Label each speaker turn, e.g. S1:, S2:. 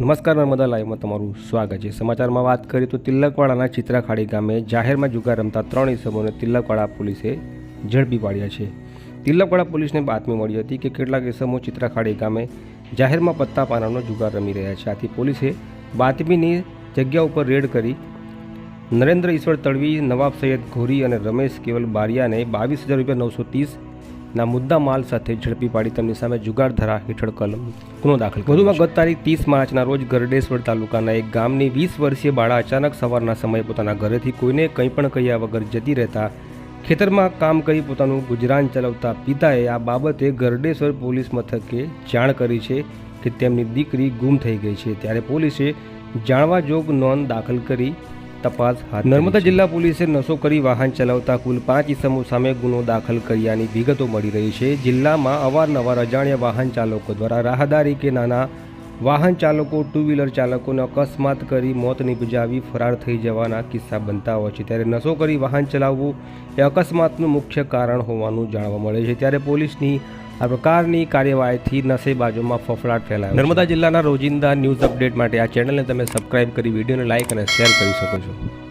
S1: નમસ્કાર નર્મદા લાઈવમાં તમારું સ્વાગત છે. સમાચારમાં વાત કરીએ તો તિલકવાડાના ચિત્રાખાડી ગામે જાહેરમાં જુગાર રમતા ત્રણ ઇસમોને તિલકવાડા પોલીસે ઝડપી પાડ્યા છે. તિલકવાડા પોલીસને બાતમી મળી હતી કે કેટલાક ઇસમો ચિત્રાખાડી ગામે જાહેરમાં પત્તા પાનાનો જુગાર રમી રહ્યા છે. આથી પોલીસે બાતમીની જગ્યા ઉપર રેડ કરી નરેન્દ્ર ઈશ્વર તળવી, નવાબ સૈયદ ઘોરી અને રમેશ કેવલ બારિયાને બાવીસ હજાર રૂપિયા નવસો ત્રીસના મુદ્દા માલ સાથે ઝડપી પાડી તેમની સામે જુગાર ધરા હેઠળ કલમ ગુનો દાખલ વધુમાં ગત તારીખ ત્રીસ માર્ચના રોજ ગરડેશ્વર તાલુકાના એક ગામની વીસ વર્ષીય બાળા અચાનક સવારના સમયે પોતાના ઘરેથી કોઈને કંઈ પણ કહ્યા વગર જતી રહેતા ખેતરમાં કામ કરી પોતાનું ગુજરાન ચલાવતા પિતાએ આ બાબતે ગરડેશ્વર પોલીસ મથકે જાણ કરી છે કે તેમની દીકરી ગુમ થઈ ગઈ છે. ત્યારે પોલીસે જાણવા જોગ નોંધ દાખલ કરી તપાસ હાથ નર્મદા જિલ્લા પોલીસે નશો કરી વાહન ચલાવતા કુલ પાંચ ઇસમો સામે ગુનો દાખલ કર્યાની વિગતો મળી રહી છે. જિલ્લામાં અવારનવાર અજાણ્યા વાહન ચાલકો દ્વારા રાહદારી કે નાના વાહન ચાલકો ટુ વ્હીલર ચાલકોને અકસ્માત કરી મોત નિપજાવી ફરાર થઈ જવાના કિસ્સા બનતા હોય છે. ત્યારે નશો કરી વાહન ચલાવવું એ અકસ્માતનું મુખ્ય કારણ હોવાનું જાણવા મળે છે. ત્યારે પોલીસની આ પ્રકારની કાર્યવાહીથી નશેબાજોમાં ફફડાટ ફેલાયો નર્મદા જિલ્લાના રોજિંદા ન્યૂઝ અપડેટ માટે આ ચેનલને તમે સબસ્ક્રાઇબ કરી, વિડીયોને લાઇક અને શેર કરી શકો છો.